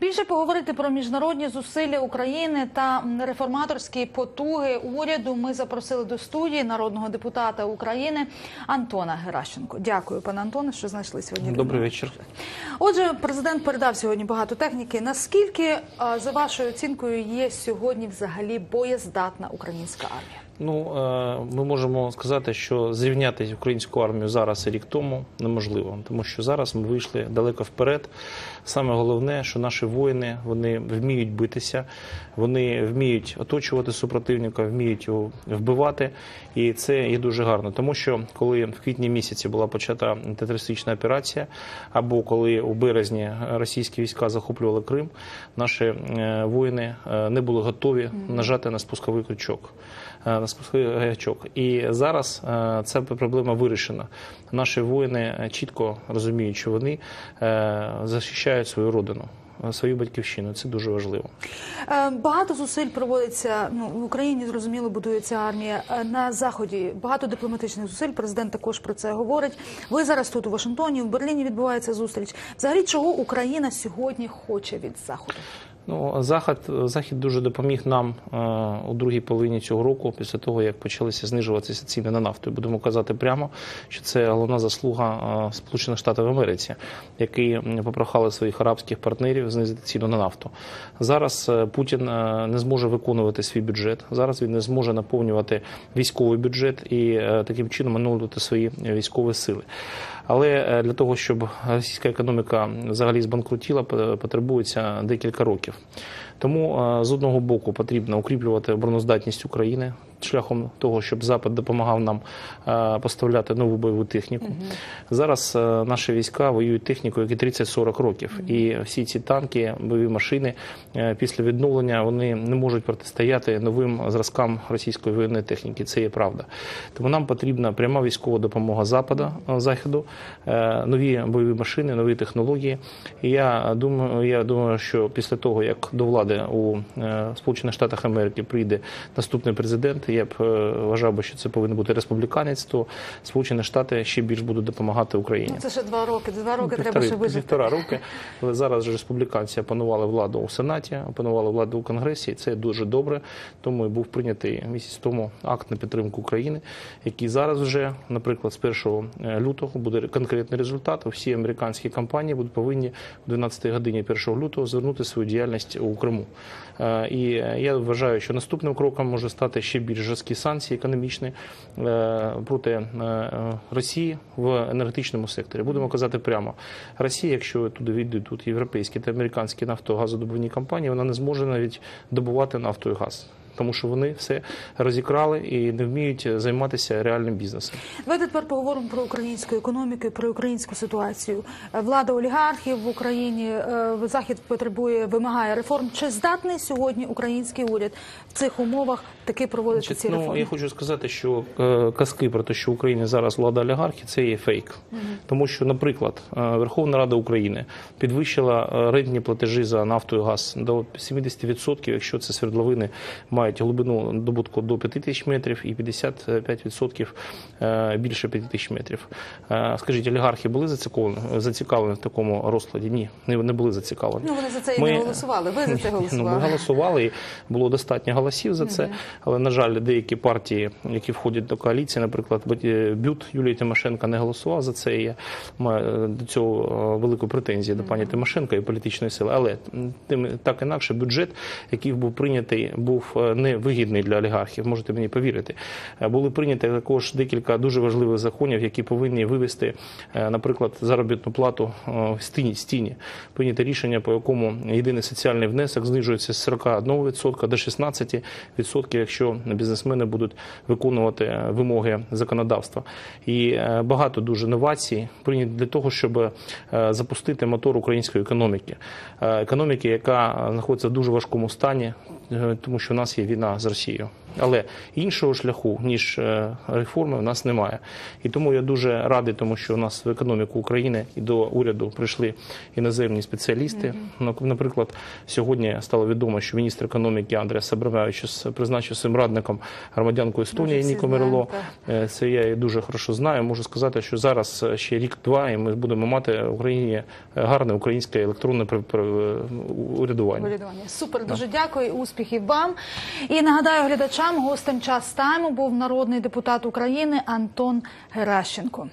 Більше поговорити про міжнародні зусилля України та реформаторські потуги уряду. Ми запросили до студії народного депутата України Антона Геращенко. Дякую, пане Антоне, що знайшли сьогодні. Добрий вечір. Отже, президент передав сьогодні багато техніки. Наскільки за вашою оцінкою є сьогодні взагалі боєздатна українська армія? Ну е, ми можемо сказати, що зрівняти українську армію зараз і рік тому неможливо, тому що зараз ми вийшли далеко вперед. Саме головне, що наші воїни вони вміють битися, вони вміють оточувати супротивника, вміють його вбивати, і це є дуже гарно. Тому що коли в квітні місяці була почата антитерористична операція, або коли у березні російські війська захоплювали Крим, наші е, воїни е, не були готові нажати на спусковий крючок. е, На спусковий гачок. І зараз ця проблема вирішена. Наші воїни чітко розуміють, що вони захищають свою родину, свою батьківщину. Це дуже важливо. Е, Багато зусиль проводиться ну в Україні. Зрозуміло, будується армія Е, на заході. Багато дипломатичних зусиль. Президент також про це говорить. Ви зараз тут у Вашингтоні, в Берліні відбувається зустріч. Взагалі, чого Україна сьогодні хоче від заходу? Ну, захід, захід дуже допоміг нам е, у другій половині цього року, після того як почалися знижуватися ціни на нафту. Будемо казати прямо, що це головна заслуга е, Сполучених Штатів Америці, які попрохали своїх арабських партнерів знизити ціну на нафту. Зараз е, Путін не зможе виконувати свій бюджет. Зараз він не зможе наповнювати військовий бюджет і таким чином оновлювати свої військові сили. Але для того, щоб російська економіка взагалі збанкрутіла, потребується декілька років. Тому е, з одного боку потрібно укріплювати обороноздатність України шляхом того, щоб Запад допомагав нам е, поставляти нову бойову техніку. Зараз е, наші війська воюють технікою, які 30-40 років, і всі ці танки, бойові машини е, після відновлення вони не можуть протистояти новим зразкам російської воєнної техніки. Це є правда. Тому нам потрібна пряма військова допомога Запада заходу, е, нові бойові машини, нові технології. І я думаю, я думаю, що після того як до влади у Сполучених Штатах Америки прийде наступний президент, я б е, вважав би, що це повинен бути республіканець, то Сполучені Штати ще більш будуть допомагати Україні. Ну, це ще два роки. Два роки треба Півтори- ще вижити. Півтора роки. Але зараз же республіканці опанували владу у Сенаті, опанували владу у Конгресі. І це дуже добре. Тому і був прийнятий місяць тому акт на підтримку України, який зараз вже, наприклад, з 1 лютого буде конкретний результат. Всі американські компанії будуть повинні в 12 годині 1 лютого звернути свою діяльність у Криму. Е, І я вважаю, що наступним кроком може стати ще більш жорсткі санкції економічні е, проти е, Росії в енергетичному секторі. Будемо казати прямо, Росія, якщо туди війдуть тут європейські та американські нафтогазодобувні компанії, вона не зможе навіть добувати нафту і газ. Тому що вони все розікрали і не вміють займатися реальним бізнесом. Давайте тепер поговоримо про українську економіку, про українську ситуацію. Влада олігархів в Україні е, захід потребує, вимагає реформ. Чи здатний сьогодні український уряд в цих умовах таки проводити Значить, ці ну, я хочу сказати, що е, казки про те, що в Україні зараз влада олігархів, це є фейк. Тому що, наприклад, е, Верховна Рада України підвищила рентні платежі за нафту і газ до 70%, якщо це свердловини мають глибину добутку до 5 тисяч метрів і 55% е, більше 5 тисяч метрів. Е, Скажіть, олігархи були зацікавлені, зацікавлені в такому розкладі? Ні, не, були зацікавлені. Ну вони за це і Ми- не голосували. Ви за це Ну, ми голосували. голосували, і було достатньо голосів за це. Але, на жаль, деякі партії, які входять до коаліції, наприклад, Бют Юлії Тимошенко не голосував за це. І я маю е, до цього е, велику претензію до пані Тимошенко і політичної сили. Але тим так інакше бюджет, який був прийнятий, був е, не вигідний для олігархів. Можете мені повірити. Е, Були прийняті також декілька дуже важливих законів, які повинні вивести, е, наприклад, заробітну плату е, в стіні. стіні. Прийнято рішення, по якому єдиний соціальний внесок знижується з 41% до 16%, якщо бізнесмени будуть виконувати вимоги законодавства. І багато дуже новацій прийняті для того, щоб запустити мотор української економіки, економіки, яка знаходиться в дуже важкому стані, тому що в нас є війна з Росією. Але іншого шляху ніж е, реформи в нас немає. І тому я дуже радий, тому що у нас в економіку України і до уряду прийшли іноземні спеціалісти. Наприклад, сьогодні стало відомо, що міністр економіки Андріас Абрамевич призначив своїм радником громадянку Естонії Ніко Мерело. Е, Це я і дуже хорошо знаю. Можу сказати, що зараз е, ще рік-два, і ми будемо мати в Україні е, гарне українське електронне е, урядування. Супер, дуже дякую, успіхів вам. І нагадаю глядачам, гостем час тайму був народний депутат України Антон Геращенко.